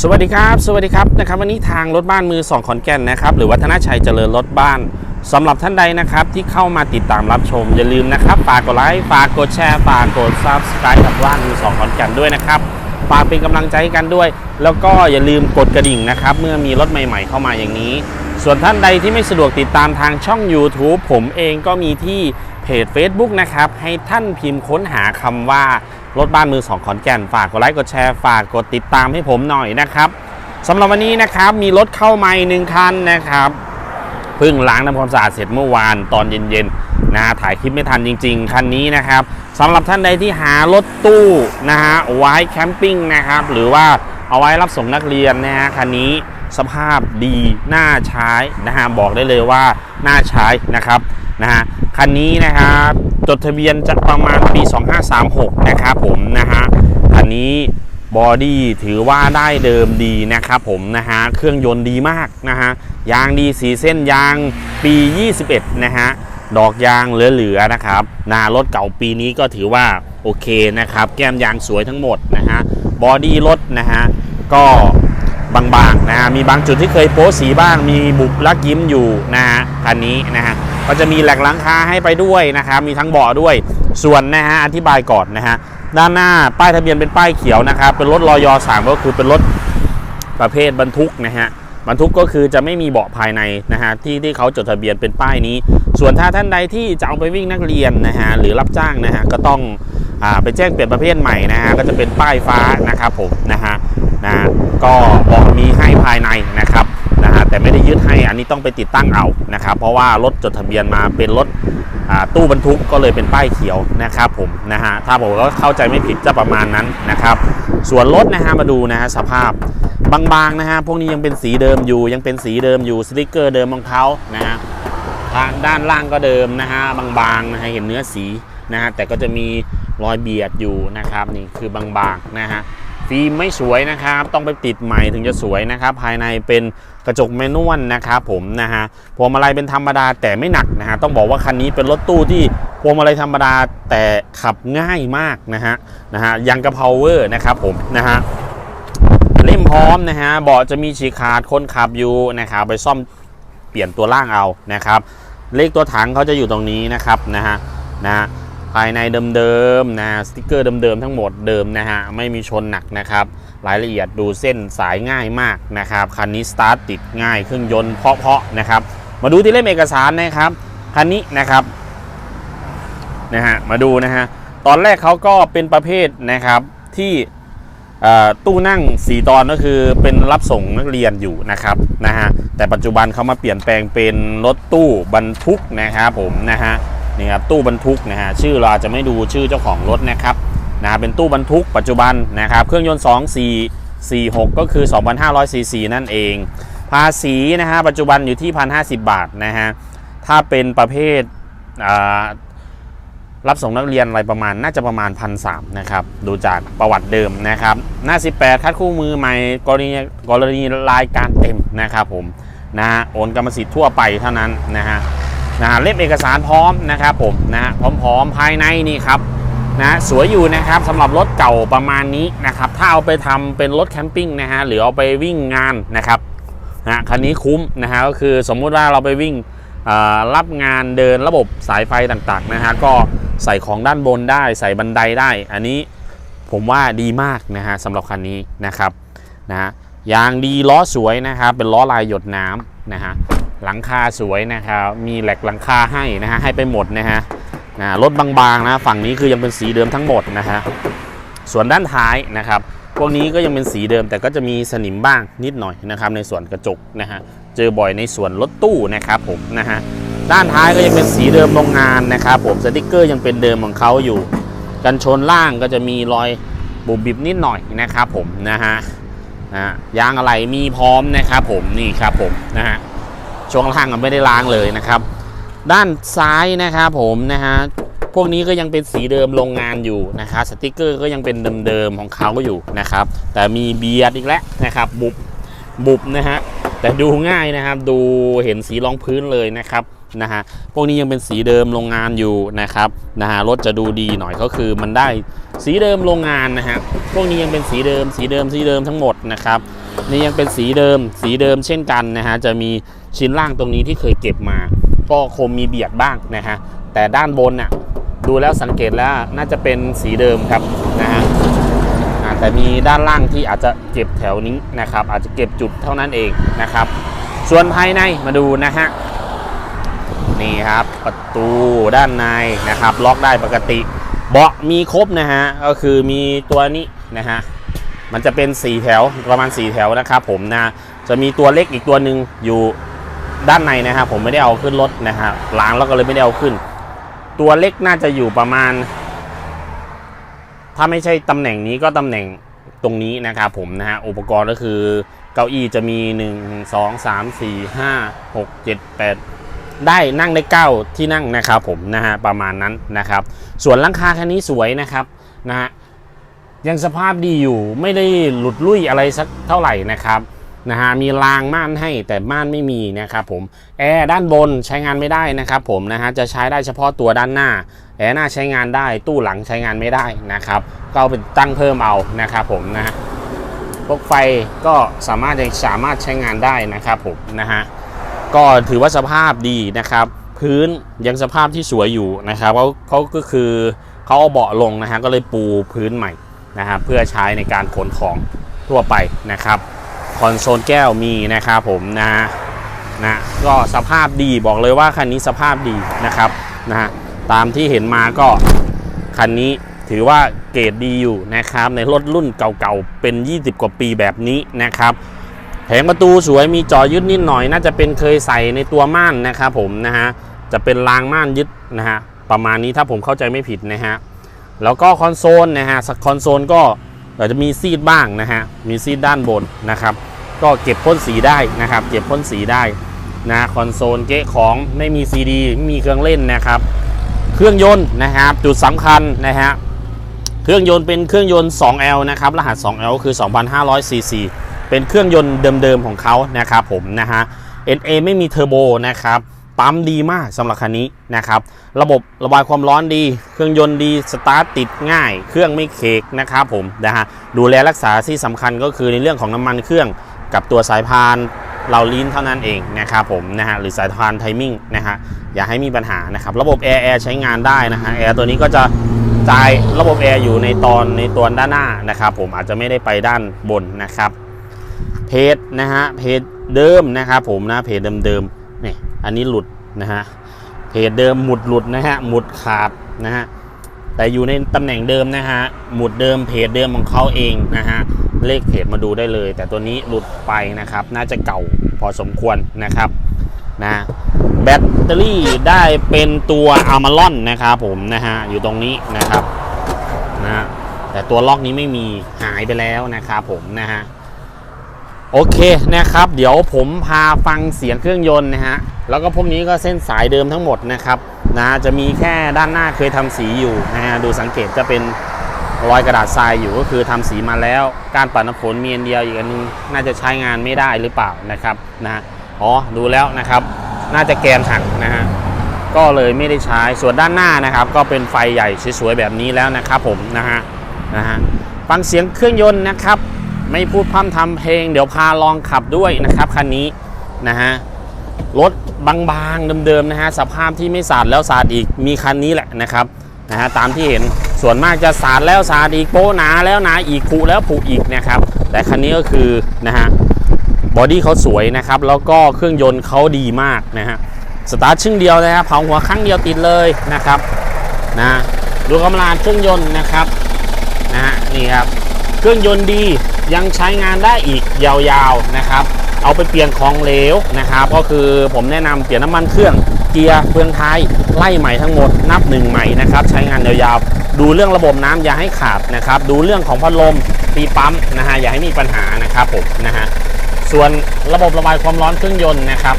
สวัสดีครับ สวัสดีครับนะครับวันนี้ทางรถบ้านมือสองขอนแก่นนะครับหรือวัฒนชัยเจริญรถบ้านสำหรับท่านใดนะครับที่เข้ามาติดตามรับชม อย่าลืมนะครับฝากกดไลค์ฝากกดแชร์ฝากกดซับสไครต์กับบ้านมือสองขอนแก่นด้วยนะครับฝากเป็นกำลังใจให้กันด้วย แล้วก็อย่าลืมกดกระดิ่งนะครับเมื่อมีรถใหม่ ๆ เข้ามาอย่างนี้ ส่วนท่านใดที่ไม่สะดวกติดตามทางช่อง YouTube ผมเองก็มีที่เพจ Facebook นะครับให้ท่านพิมพ์ค้นหาคำว่า รถบ้านมือสองขอนแก่นฝากกดไลค์กดแชร์ฝากกดติดตามให้ผมหน่อยนะครับสำหรับวันนี้นะครับมีรถเข้ามาอีกหนึ่งคันนะครับเพิ่งล้างทำความสะอาดเสร็จเมื่อวานตอนเย็นๆนะฮะถ่ายคลิปไม่ทันจริง ๆ คันนี้นะครับสำหรับท่านใดที่หารถตู้นะฮะไว้แคมปิ้งนะครับหรือว่าเอาไว้รับส่งนักเรียนนะฮะคันนี้สภาพดีน่าใช้นะฮะบอกได้เลยว่าน่าใช้นะครับ นะฮะคันนี้นะครับจดทะเบียนจะประมาณปี 2536 นะครับผมนะฮะคันนี้บอดี้ถือว่าได้เดิมดีนะครับผมนะฮะเครื่องยนต์ดีมากนะฮะยางดีสีเส้นยางปี 21 นะฮะดอกยางเหลือๆนะครับนารถเก่าปีนี้ก็ถือว่าโอเคนะครับ แก้มยางสวยทั้งหมดนะฮะบอดี้รถนะฮะก็ บางๆนะฮะมีบางจุดที่เคยโป๊สีบ้าง มีบุบลักยิ้มอยู่นะฮะคันนี้นะฮะก็จะมีแหลกหลังคาให้ไปด้วยนะครับมีทั้งเบาะด้วยส่วนนะฮะอธิบายก่อนนะฮะด้านหน้าป้ายทะเบียนเป็นป้ายเขียวนะครับ เป็นรถรอยอสามก็คือเป็นรถประเภทบรรทุกนะฮะบรรทุกก็คือจะไม่มีเบาะภายในนะฮะที่ที่เขาจดทะเบียนเป็นป้ายนี้ ส่วนถ้าท่านใดที่จะเอาไปวิ่งนักเรียนนะฮะหรือรับจ้างนะฮะก็ต้องอ่าไปแจ้งเปลี่ยนประเภทใหม่นะฮะก็จะเป็นป้ายฟ้านะครับผมนะฮะ นะก็บาะมีให้ภายในนะครับนะฮะแต่ไม่ได้ยึดให้อันนี้ต้องไปติดตั้งเอานะครับ เพราะว่ารถจดทะเบียนมาเป็นรถตู้บรรทุกก็เลยเป็นป้ายเขียวนะครับผมนะฮะถ้าผมก็เข้าใจไม่ผิดจะประมาณนั้นนะครับ ส่วนรถนะฮะมาดูนะฮะสภาพบางๆนะฮะพวกนี้ยังเป็นสีเดิมอยู่ยังเป็นสีเดิมอยู่สติกเกอร์เดิมของเขานะฮะทางด้านล่างก็เดิมนะฮะบางๆนะฮะเห็นเนื้อสีนะฮะแต่ก็จะมีรอยเบียดอยู่นะครับนี่คือบางๆนะฮะ ฟิล์มไม่สวยนะครับ ต้องไปติดใหม่ถึงจะสวยนะครับ ภายในเป็นกระจกแมนวลนะครับผมนะฮะพวงมาลัยเป็นธรรมดาแต่ไม่หนักนะฮะต้องบอกว่าคันนี้เป็นรถตู้ที่พวงมาลัยธรรมดาแต่ขับง่ายมากนะฮะนะฮะยังกระเพราเวอร์นะครับผมนะฮะเล่มพร้อมนะฮะเบาะจะมีฉีกขาดคนขับอยู่นะครับไปซ่อมเปลี่ยนตัวล่างเอานะครับ เลขตัวถังเขาจะอยู่ตรงนี้นะครับนะฮะนะฮะ ภายในเดิมๆนะสติกเกอร์เดิมๆทั้งหมดเดิมนะฮะไม่มีชนหนักนะครับ รายละเอียดดูเส้นสายง่ายมากนะครับคันนี้สตาร์ทติดง่ายเครื่องยนต์เพาะๆนะครับ มาดูที่เล่มเอกสารนะครับคันนี้นะครับนะฮะมาดูนะฮะตอนแรกเขาก็เป็นประเภทนะครับที่ตู้นั่ง 4 ตอนก็คือเป็นรับส่งนักเรียนอยู่นะครับนะฮะแต่ปัจจุบันเขามาเปลี่ยนแปลงเป็นรถตู้บรรทุกนะครับผมนะฮะ นี่ครับตู้บรรทุกนะฮะชื่อเราอาจจะไม่ดูชื่อเจ้าของรถนะครับนะฮะเป็นตู้บรรทุกปัจจุบันนะครับเครื่องยนต์ 2 4 4 6 ก็คือ 2,500ซีซีนั่นเอง ภาษีนะฮะปัจจุบันอยู่ที่ 1,050 บาทนะฮะถ้าเป็นประเภทอ่ารับส่งนักเรียนอะไรประมาณน่าจะประมาณ1,300นะครับดูจากประวัติเดิมนะครับหน้า 18 คัดคู่มือใหม่กรณีกรณีรายการเต็มนะครับผมนะฮะโอนกรรมสิทธิ์ทั่วไปเท่านั้นนะฮะ นะเล่มเอกสารพร้อมนะครับผมนะฮะพร้อมๆภายในนี่ครับนะสวยอยู่นะครับสำหรับรถเก่าประมาณนี้นะครับถ้าเอาไปทำเป็นรถแคมปิ้งนะฮะหรือเอาไปวิ่งงานนะครับนะคันนี้คุ้มนะฮะก็คือสมมุติว่าเราไปวิ่งรับงานเดินระบบสายไฟต่างๆนะฮะก็ใส่ของด้านบนได้ใส่บันไดได้ อันนี้ผมว่าดีมากนะฮะสำหรับคันนี้นะครับนะฮะยางดีล้อสวยนะครับเป็นล้อลายหยดน้ำนะฮะ หลังคาสวยนะครับมีแหลกหลังคาให้นะฮะให้ไปหมดนะฮะนะรถบางๆนะฝั่งนี้คือยังเป็นสีเดิมทั้งหมดนะฮะส่วนด้านท้ายนะครับพวกนี้ก็ยังเป็นสีเดิมแต่ก็จะมีสนิมบ้างนิดหน่อยนะครับในส่วนกระจกนะฮะเจอบ่อยในส่วนรถตู้นะครับผมนะฮะด้านท้ายก็ยังเป็นสีเดิมโรงงานนะครับผมสติกเกอร์ยังเป็นเดิมของเขาอยู่ กันชนล่างก็จะมีรอยบุบบิบนิดหน่อยนะครับผมนะฮะนะฮะยางอะไรมีพร้อมนะครับผมนี่ครับผมนะฮะ ช่วงล่างก็ไม่ได้ล้างเลยนะครับ ด้านซ้ายนะครับผมนะฮะพวกนี้ก็ยังเป็นสีเดิมโรงงานอยู่นะครับสติกเกอร์ก็ยังเป็นเดิมๆของเขาอยู่นะครับ แต่มีเบียดอีกแล้วนะครับ บุบบุบนะฮะแต่ดูง่ายนะครับ ดูเห็นสีรองพื้นเลยนะครับนะฮะพวกนี้ยังเป็นสีเดิมโรงงานอยู่นะครับนะฮะรถจะดูดีหน่อยก็คือมันได้สีเดิมโรงงานนะฮะพวกนี้ยังเป็นสีเดิมสีเดิมสีเดิมทั้งหมดนะครับ นี่ยังเป็นสีเดิม สีเดิมเช่นกันนะฮะ จะมีชิ้นล่างตรงนี้ที่เคยเก็บมา ก็คงมีเบียดบ้างนะฮะ แต่ด้านบนน่ะดูแล้วสังเกตแล้วน่าจะเป็นสีเดิมครับนะฮะแต่มีด้านล่างที่อาจจะเก็บแถวนี้นะครับ อาจจะเก็บจุดเท่านั้นเองนะครับ ส่วนภายในมาดูนะฮะนี่ครับประตูด้านในนะครับ ล็อกได้ปกติ เบาะมีครบนะฮะก็คือมีตัวนี้นะฮะ มันจะเป็น 4 แถวประมาณ 4 แถวนะครับผมนะจะมีตัวเล็กอีกตัวหนึ่งอยู่ด้านในนะครับผมไม่ได้เอาขึ้นรถนะฮะล้างแล้วก็เลยไม่ได้เอาขึ้น ตัวเล็กน่าจะอยู่ประมาณ ถ้าไม่ใช่ตำแหน่งนี้ก็ตำแหน่งตรงนี้นะครับผมนะฮะอุปกรณ์ก็คือเก้าอี้จะมี 1 2 3 4 5 6 7 8 ได้นั่งได้ 9 ที่นั่งนะครับผมนะฮะประมาณนั้นนะครับ ส่วนลังคาคันนี้สวยนะครับนะฮะ ยังสภาพดีอยู่ไม่ได้หลุดลุ่ยอะไรสักเท่าไหร่นะครับนะฮะมีรางม่านให้แต่ม่านไม่มีนะครับผมแอร์ด้านบนใช้งานไม่ได้นะครับผมนะฮะจะใช้ได้เฉพาะตัวด้านหน้าแอร์หน้าใช้งานได้ตู้หลังใช้งานไม่ได้นะครับ ก็เอาเป็นตั้งเพิ่มเอานะครับผมนะฮะพวกไฟก็สามารถยังสามารถใช้งานได้นะครับผมนะฮะก็ถือว่าสภาพดีนะครับ พื้นยังสภาพที่สวยอยู่นะครับเขาเขาก็คือเขาเอาเบาะลงนะฮะก็เลยปูพื้นใหม่ นะครับเพื่อใช้ในการขนของทั่วไปนะครับคอนโซลแก้วมีนะครับผมนะนะก็สภาพดีบอกเลยว่าคันนี้สภาพดีนะครับนะฮะตามที่เห็นมาก็คันนี้ถือว่าเกรดดีอยู่นะครับ ในรถรุ่นเก่าๆเป็น 20 กว่าปีแบบนี้นะครับแผงประตูสวยมีจอยึดนิดหน่อย น่าจะเป็นเคยใส่ในตัวม่านนะครับผมนะฮะจะเป็นรางม่านยึดนะฮะประมาณนี้ถ้าผมเข้าใจไม่ผิดนะฮะ แล้วก็คอนโซลนะฮะคอนโซลก็อาจจะมีซีดบ้างนะฮะมีซีดด้านบนนะครับก็เก็บพ่นสีได้นะครับ เก็บพ่นสีได้นะคอนโซลเกะของไม่มีซีดีไม่มีเครื่องเล่นนะครับ เครื่องยนต์นะครับจุดสำคัญนะฮะเครื่องยนต์เป็นเครื่องยนต์ 2L นะครับรหัส 2L คือ 2,500 cc เป็นเครื่องยนต์เดิมๆของเขานะครับผมนะฮะ NA ไม่มีเทอร์โบนะครับ ปั๊มดีมากสำหรับคันนี้นะครับ ระบบระบายความร้อนดี เครื่องยนต์ดี สตาร์ทติดง่าย เครื่องไม่เคกนะครับผมนะฮะ ดูแลรักษาที่สำคัญก็คือในเรื่องของน้ำมันเครื่องกับตัวสายพานเราลิ้นเท่านั้นเองนะครับผมนะฮะ หรือสายพานไทมิ่งนะฮะ อย่าให้มีปัญหานะครับ ระบบแอร์แอร์ใช้งานได้นะฮะ แอร์ตัวนี้ก็จะจ่ายระบบแอร์อยู่ในตอนในตัวด้านหน้านะครับผมอาจจะไม่ได้ไปด้านบนนะครับ เพจนะฮะ เพจเดิมนะครับผมนะ เพจเดิมๆ อันนี้หลุดนะฮะเพจเดิมหมุดหลุดนะฮะหมุดขาดนะฮะแต่อยู่ในตำแหน่งเดิมนะฮะหมุดเดิมเพจเดิมของเขาเองนะฮะเลขเพจมาดูได้เลย แต่ตัวนี้หลุดไปนะครับ น่าจะเก่าพอสมควรนะครับนะแบตเตอรี่ได้เป็นตัวอัลมาลอนนะครับผมนะฮะอยู่ตรงนี้นะครับนะฮะแต่ตัวล็อกนี้ไม่มีหายไปแล้วนะครับผมนะฮะโอเคนะครับ เดี๋ยวผมพาฟังเสียงเครื่องยนต์นะฮะ แล้วก็พวกนี้ก็เส้นสายเดิมทั้งหมดนะครับนะจะมีแค่ด้านหน้าเคยทำสีอยู่นะฮะดูสังเกตจะเป็นรอยกระดาษทรายอยู่ก็คือทำสีมาแล้ว การปัดน้ำฝนมีอันเดียวอีกอันนึงน่าจะใช้งานไม่ได้หรือเปล่านะครับนะอ๋อดูแล้วนะครับ น่าจะแกนหักนะฮะก็เลยไม่ได้ใช้ส่วนด้านหน้านะครับ ก็เป็นไฟใหญ่สวยๆแบบนี้แล้วนะครับผมนะฮะนะฮะฟังเสียงเครื่องยนต์นะครับ ไม่พูดพร่ำทำเพลง เดี๋ยวพาลองขับด้วยนะครับคันนี้นะฮะ รถบางๆเดิมๆนะฮะสภาพที่ไม่สาดแล้วสาดอีกมีคันนี้แหละนะครับนะฮะตามที่เห็นส่วนมากจะสาดแล้วสาดอีกโป้หนาแล้วหนาอีกผุแล้วผุอีกนะครับ แต่คันนี้ก็คือนะฮะบอดี้เขาสวยนะครับ แล้วก็เครื่องยนต์เขาดีมากนะฮะสตาร์ทชึ่งเดียวนะครับเผาหัวครั้งเดียวติดเลยนะครับนะดูกำลังเครื่องยนต์นะครับนะฮะนี่ครับ เครื่องยนต์ดียังใช้งานได้อีกยาวๆนะครับ เอาไปเปลี่ยนของเหลวนะครับก็คือผมแนะนำเปลี่ยนน้ำมันเครื่องเกียร์เฟืองท้ายไล่ใหม่ทั้งหมดนับหนึ่งใหม่นะครับใช้งานยาวๆ ดูเรื่องระบบน้ำอย่าให้ขาดนะครับดูเรื่องของพัดลมปีปั๊มนะฮะอย่าให้มีปัญหานะครับผมนะฮะส่วนระบบระบายความร้อนเครื่องยนต์นะครับ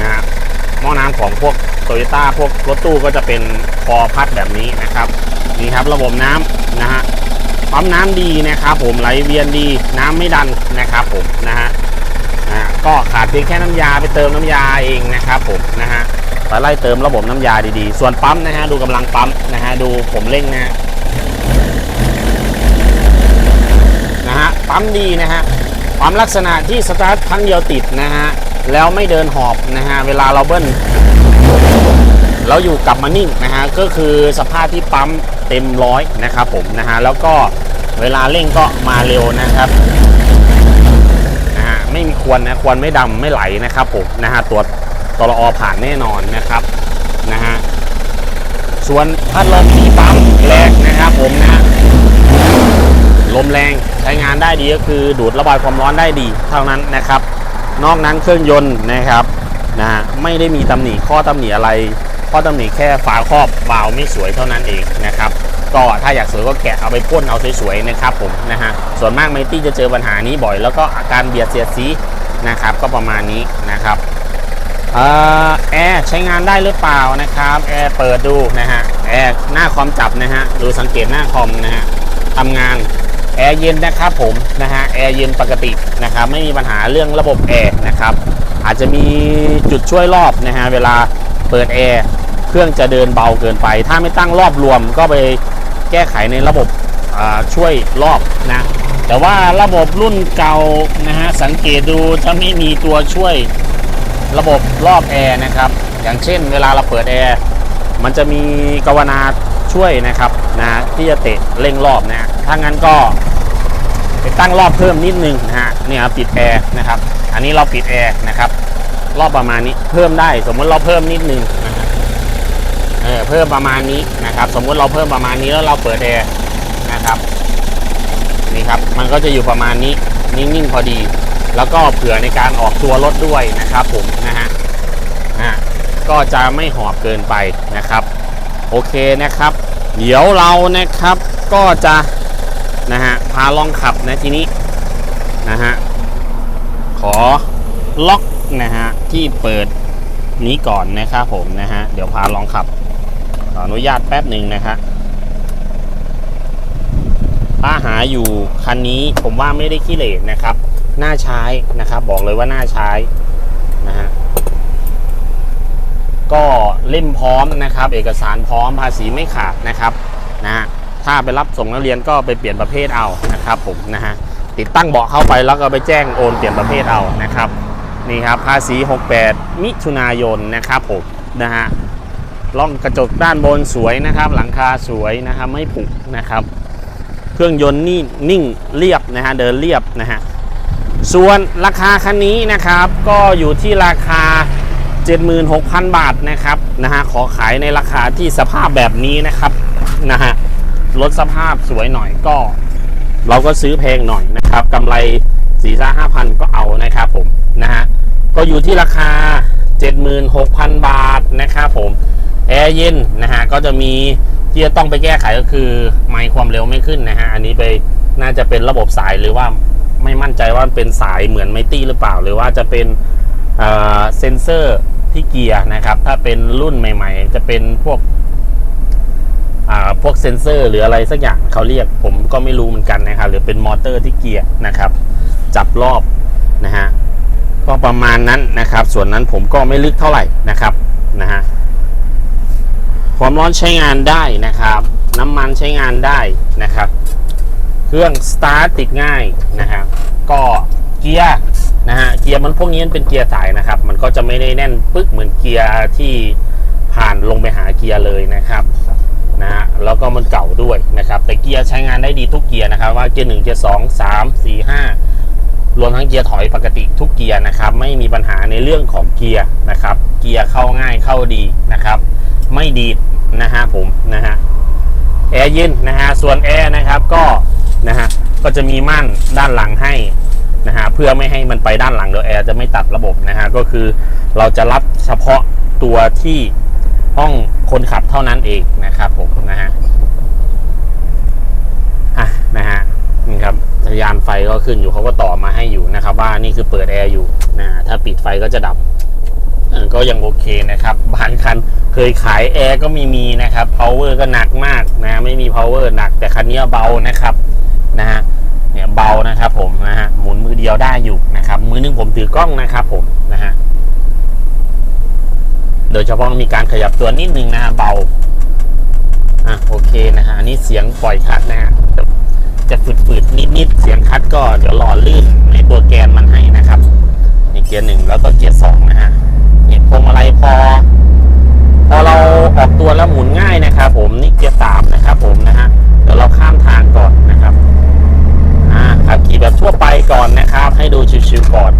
นะฮะหม้อน้ำของพวกโตโยต้าพวกรถตู้ก็จะเป็นคอพัดแบบนี้นะครับนี่ครับระบบน้ำนะฮะปั๊มน้ำดีนะครับผมไหลเวียนดีน้ำไม่ดันนะครับผมนะฮะ นะก็ขาดเพียงแค่น้ำยาไปเติมน้ำยาเองนะครับผมนะฮะไปไล่เติมระบบน้ำยาดีๆ ส่วนปั๊มนะฮะดูกำลังปั๊มนะฮะดูผมเร่งนะฮะนะฮะปั๊มดีนะฮะปั๊มความลักษณะที่สตาร์ทครั้งเดียวติดนะฮะแล้วไม่เดินหอบนะฮะเวลาเราเบิ้ลเราอยู่กลับมานิ่งนะฮะก็คือสภาพที่ปั๊มเต็มร้อยนะครับผมนะฮะแล้วก็เวลาเร่งก็มาเร็วนะครับ ควนนะควนไม่ดำไม่ไหลนะครับผมนะฮะตัวตรอผ่านแน่นอนนะครับนะฮะส่วนพัดลมที่ปั๊มแรงนะครับผมนะฮะลมแรงใช้งานได้ดีก็คือดูดระบายความร้อนได้ดีเท่านั้นนะครับ นอกนั้นเครื่องยนต์นะครับนะฮะไม่ได้มีตำหนิข้อตำหนิอะไร ข้อตำหนิแค่ฝาครอบวาล์วไม่สวยเท่านั้นเองนะครับ ก็ถ้าอยากสวยก็แกะเอาไปพ่นเอาสวยๆนะครับผมนะฮะส่วนมากไมตี้จะเจอปัญหานี้บ่อย แล้วก็อาการเบียดเสียดสีนะครับ ก็ประมาณนี้นะครับออแอร์ใช้งานได้หรือเปล่านะครับแอร์เปิดดูนะฮะแอร์หน้าคอมจับนะฮะดูสังเกตหน้าคอมนะฮะทำงานแอร์เย็นนะครับผมนะฮะแอร์เย็นปกตินะครับไม่มีปัญหาเรื่องระบบแอร์นะครับอาจจะมีจุดช่วยรอบนะฮะเวลาเปิดแอร์เครื่องจะเดินเบาเกินไป ถ้าไม่ตั้งรอบรวมก็ไป แก้ไขในระบบช่วยรอบนะแต่ว่าระบบรุ่นเก่านะฮะสังเกตดูจะไม่มีตัวช่วยระบบรอบแอร์นะครับ อย่างเช่นเวลาเราเปิดแอร์มันจะมีกาวนาช่วยนะครับนะที่จะเตะเร่งรอบนะถ้างั้นก็ไปตั้งรอบเพิ่มนิดนึงนะฮะเนี่ยครับปิดแอร์นะครับ อันนี้เราปิดแอร์นะครับ รอบประมาณนี้เพิ่มได้สมมติเราเพิ่มนิดนึงนะฮะเออเพิ่มประมาณนี้ นะครับ สมมุติเราเพิ่มประมาณนี้แล้วเราเปิดแอร์นะครับนี่ครับ มันก็จะอยู่ประมาณนี้นิ่งๆพอดี แล้วก็เผื่อในการออกตัวรถด้วยนะครับผมนะฮะนะฮะก็จะไม่หอบเกินไปนะครับ โอเคนะครับ เดี๋ยวเรานะครับก็จะนะฮะพาลองขับนะทีนี้นะฮะขอล็อกนะฮะที่เปิดนี้ก่อนนะครับผมนะฮะเดี๋ยวพาลองขับ ขออนุญาตแป๊บหนึ่งนะฮะถ้าหาอยู่คันนี้ผมว่าไม่ได้ขี้เหร่นะครับน่าใช้นะครับ บอกเลยว่าน่าใช้นะฮะก็เล่มพร้อมนะครับ เอกสารพร้อมภาษีไม่ขาดนะครับนะฮะถ้าไปรับส่งนักเรียนก็ไปเปลี่ยนประเภทเอานะครับผมนะฮะติดตั้งเบาะเข้าไปแล้วก็ไปแจ้งโอนเปลี่ยนประเภทเอานะครับนี่ครับภาษี 68 มิถุนายนนะครับผมนะฮะ ล่องกระจกด้านบนสวยนะครับ หลังคาสวยนะครับไม่ผุนะครับ เครื่องยนต์นี่นิ่งเรียบนะฮะเดินเรียบนะฮะส่วนราคาคันนี้นะครับก็อยู่ที่ราคา 76,000 บาทนะครับนะฮะขอขายในราคาที่สภาพแบบนี้นะครับนะฮะรถสภาพสวยหน่อยก็ เราก็ซื้อแพงหน่อยนะครับกำไรสี่ห้าพันก็เอานะครับผมนะฮะก็อยู่ที่ราคา 76,000 บาทนะครับผม แอร์เย็นนะฮะก็จะมีที่จะต้องไปแก้ไขก็คือไมค์ความเร็วไม่ขึ้นนะฮะอันนี้ไปน่าจะเป็นระบบสายหรือว่าไม่มั่นใจว่าเป็นสายเหมือนไมตี้หรือเปล่า หรือว่าจะเป็นเซนเซอร์ที่เกียร์นะครับ ถ้าเป็นรุ่นใหม่ ๆ จะเป็นพวกอ่าพวกเซนเซอร์ หรืออะไรสักอย่างเขาเรียกผมก็ไม่รู้เหมือนกันนะครับหรือเป็นมอเตอร์ที่เกียร์นะครับ จับรอบนะฮะก็ประมาณนั้นนะครับ ส่วนนั้นผมก็ไม่ลึกเท่าไหร่นะครับนะฮะ ความร้อนใช้งานได้นะครับ น้ำมันใช้งานได้นะครับ เครื่องสตาร์ทติดง่ายนะครับก็เกียร์นะฮะเกียร์มันพวกนี้มันเป็นเกียร์สายนะครับ มันก็จะไม่ได้แน่นปึ๊กเหมือนเกียร์ที่ผ่านลงไปหาเกียร์เลยนะครับนะฮะแล้วก็มันเก่าด้วยนะครับ แต่เกียร์ใช้งานได้ดีทุกเกียร์นะครับ ว่าเกียร์หนึ่งเกียร์สองสามสี่ห้ารวมทั้งเกียร์ถอยปกติทุกเกียร์นะครับ ไม่มีปัญหาในเรื่องของเกียร์นะครับ เกียร์เข้าง่ายเข้าดีนะครับ ไม่ดีด นะฮะผมนะฮะแอร์เย็นนะฮะส่วนแอร์นะครับก็นะฮะก็จะมีม่านด้านหลังให้นะฮะเพื่อไม่ให้มันไปด้านหลังเดี๋ยวแอร์จะไม่ตัดระบบนะฮะก็คือเราจะรับเฉพาะตัวที่ห้องคนขับเท่านั้นเองนะครับผมนะฮะอะนะฮะนี่ครับสัญญาณไฟก็ขึ้นอยู่เขาก็ต่อมาให้อยู่นะครับ ว่านี่คือเปิดแอร์อยู่นะถ้าปิดไฟก็จะดับ ก็ยังโอเคนะครับบางคันเคยขายแอร์ก็มีมีนะครับ power ก็หนักมากนะไม่มี power หนักแต่คันนี้เบานะครับนะฮะเนี่ยเบานะครับผมนะฮะหมุนมือเดียวได้อยู่นะครับ มือนึงผมถือกล้องนะครับผมนะฮะโดยเฉพาะมีการขยับตัวนิดนึงนะฮะเบาอะโอเคนะฮะอันนี้เสียงปล่อยคัดนะฮะจะฝืดๆนิดๆเสียงคัดก็เดี๋ยวหล่อลื่นในตัวแกนมันให้นะครับนี่เกียร์หนึ่งแล้วก็เกียร์สองนะฮะ พวงมาลัยพอพอเราออกตัวแล้วหมุนง่ายนะครับ ผมนี่เกียร์สามนะครับ ผมนะฮะเดี๋ยวเราข้ามทางก่อนนะครับอ่าขับขี่แบบทั่วไปก่อนนะครับ ให้ดูชิวๆก่อน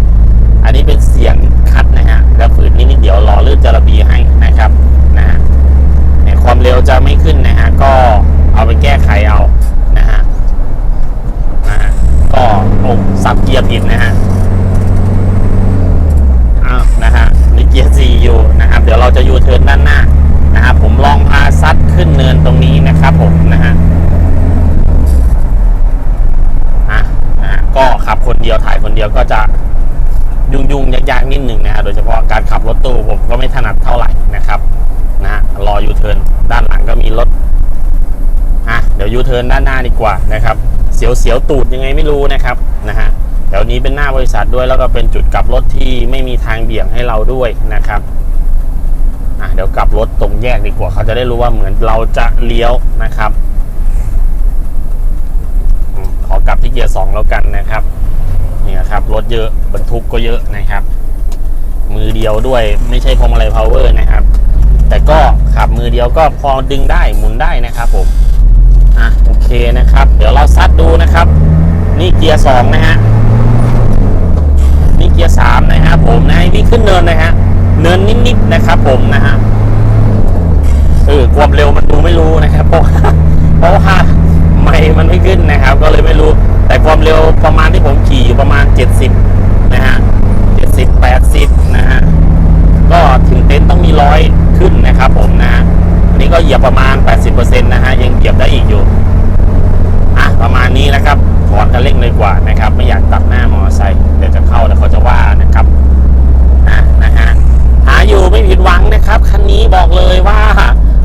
อันนี้เป็นเสียงคัดนะฮะแล้วฝืนนิดนิดเดี๋ยวรอเลื่นจะระบีให้นะครับนะฮะ เทิร์นด้านหน้าดีกว่านะครับเสียวเสียวๆตูดยังไงไม่รู้นะครับนะฮะแถวนี้เป็นหน้าบริษัทด้วยแล้วก็เป็นจุดกลับรถที่ไม่มีทางเบี่ยงให้เราด้วยนะครับอะเดี๋ยวกลับรถตรงแยกดีกว่า เขาจะได้รู้ว่าเหมือนเราจะเลี้ยวนะครับขอกลับที่เกียร์สองแล้วกันนะครับนี่ครับรถเยอะบรรทุกก็เยอะนะครับ มือเดียวด้วยไม่ใช่พวงมาลัยพาวเวอร์นะครับ แต่ก็ขับมือเดียวก็พอดึงได้หมุนได้นะครับผม อะโอเคนะครับ เดี๋ยวเราซัดดูนะครับ นี่เกียร์สองนะฮะนี่เกียร์สามนะครับผมนะนี่ขึ้นเนินนะฮะเนินนิดๆนะครับ ผมนะฮะเออความเร็วมันดูไม่รู้นะครับเพราะเพราะว่าไม่มันไม่ขึ้นนะครับ ก็เลยไม่รู้ แต่ความเร็วประมาณที่ผมขี่อยู่ประมาณ 70 นะฮะ70 80 นะฮะก็ถึงเต็นท์ต้องมีร้อยขึ้นนะครับผมนะฮะ นนี้ก็เหยียบประมาณ 80%นะฮะยังเหยียบได้อีกอยู่อะประมาณนี้นะครับถอนกันเร่งเลยกว่านะครับ ไม่อยากตัดหน้ามอเตอร์ไซค์เดี๋ยวจะเข้าแล้วเขาจะว่านะครับนะนะฮะหาอยู่ไม่ผิดหวังนะครับคันนี้บอกเลยว่า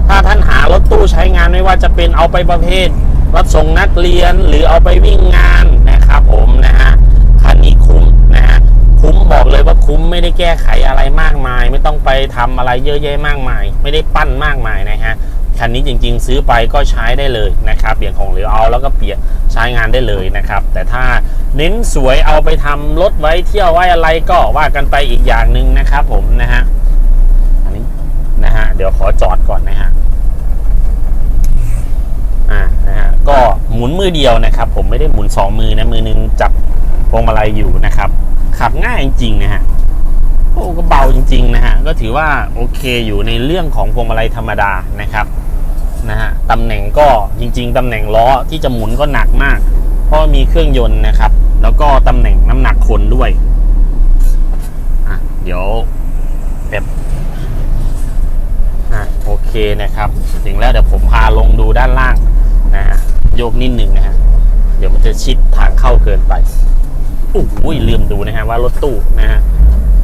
ถ้าท่านหารถตู้ใช้งานไม่ว่าจะเป็นเอาไปประเภทรับส่งนักเรียนหรือเอาไปวิ่งงานนะครับผมนะฮะคันนี้คุ้มนะฮะคุ้มบอกเลยว่าคุ้มไม่ได้แก้ไขอะไรมากมาย ไม่ต้องไปทำอะไรเยอะแยะมากมาย ไม่ได้ปั้นมากมายนะฮะคันนี้จริง ๆ ซื้อไปก็ใช้ได้เลยนะครับเปลี่ยนของหรือเอาแล้วก็เปลี่ยนใช้งานได้เลยนะครับ แต่ถ้าเน้นสวยเอาไปทำรถไว้เที่ยวไว้อะไรก็ว่ากันไปอีกอย่างหนึ่งนะครับผมนะฮะอันนี้นะฮะเดี๋ยวขอจอดก่อนนะฮะอ่านะฮะก็หมุนมือเดียวนะครับ ผมไม่ได้หมุนสองมือนะมือหนึงจับพวงมาลัยอยู่นะครับ ขับง่ายจริงๆนะฮะ โอ้ก็เบาจริง ๆ นะฮะ ก็ถือว่าโอเคอยู่ในเรื่องของพวงมาลัยธรรมดานะครับนะฮะตำแหน่งก็จริง ๆตำแหน่งล้อที่จะหมุนก็หนักมาก เพราะมีเครื่องยนต์นะครับ แล้วก็ตำแหน่งน้ำหนักคนด้วยอะเดี๋ยวแบบอะโอเคนะครับ ถึงแล้วเดี๋ยวผมพาลงดูด้านล่างนะฮะโยกนิดหนึ่งนะฮะเดี๋ยวมันจะชิดทางเข้าเกินไปโอ้โหลืมดูนะฮะว่ารถตู้นะฮะ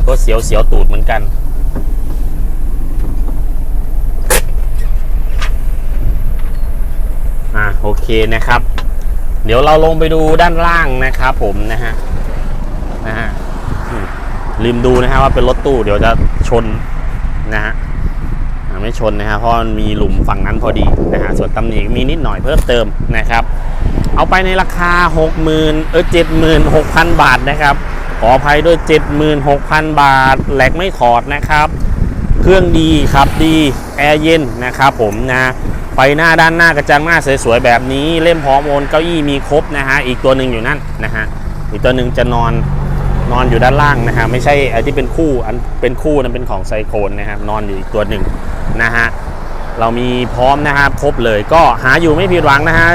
ก็เสียวเสียวตูดเหมือนกัน อะโอเคนะครับ เดี๋ยวเราลงไปดูด้านล่างนะครับผมนะฮะนะฮะอืมลืมดูนะฮะว่าเป็นรถตู้เดี๋ยวจะชนนะฮะไม่ชนนะครับเพราะมันมีหลุมฝั่งนั้นพอดีนะฮะส่วนตำหนิมีนิดหน่อยเพิ่มเติมนะครับ เอาไปในราคา 60,000เออ76,000 บาทนะครับ ขออภัยด้วย 76,000 บาทแหลกไม่ถอดนะครับ เครื่องดีครับดีแอร์เย็นนะครับผมนะไฟหน้าด้านหน้ากระจังหน้าสวยๆแบบนี้เล่มพร้อมโอนเก้าอี้มีครบนะฮะอีกตัวหนึ่งอยู่นั่นนะฮะอีกตัวหนึ่งจะนอนนอนอยู่ด้านล่างนะฮะไม่ใช่ไอ้ที่เป็นคู่อันเป็นคู่นั้นเป็นของไซโคนนะครับนอนอยู่อีกตัวหนึ่งนะฮะเรามีพร้อมนะฮะครบเลยก็หาอยู่ไม่ผิดหวังนะฮะ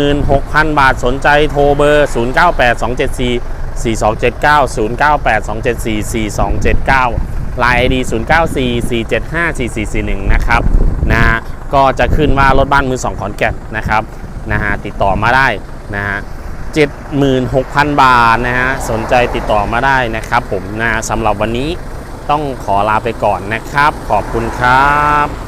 76,000 บาทสนใจโทรเบอร์ 098274 4279 098274 4279 Line ID 094475 4441 นะครับนะฮะก็จะขึ้นว่ารถบ้านมือสองขอนแก่นนะครับนะฮะติดต่อมาได้นะฮะ76,000 บาทนะฮะสนใจติดต่อมาได้นะครับผมนะสำหรับวันนี้ต้องขอลาไปก่อนนะครับ ขอบคุณครับ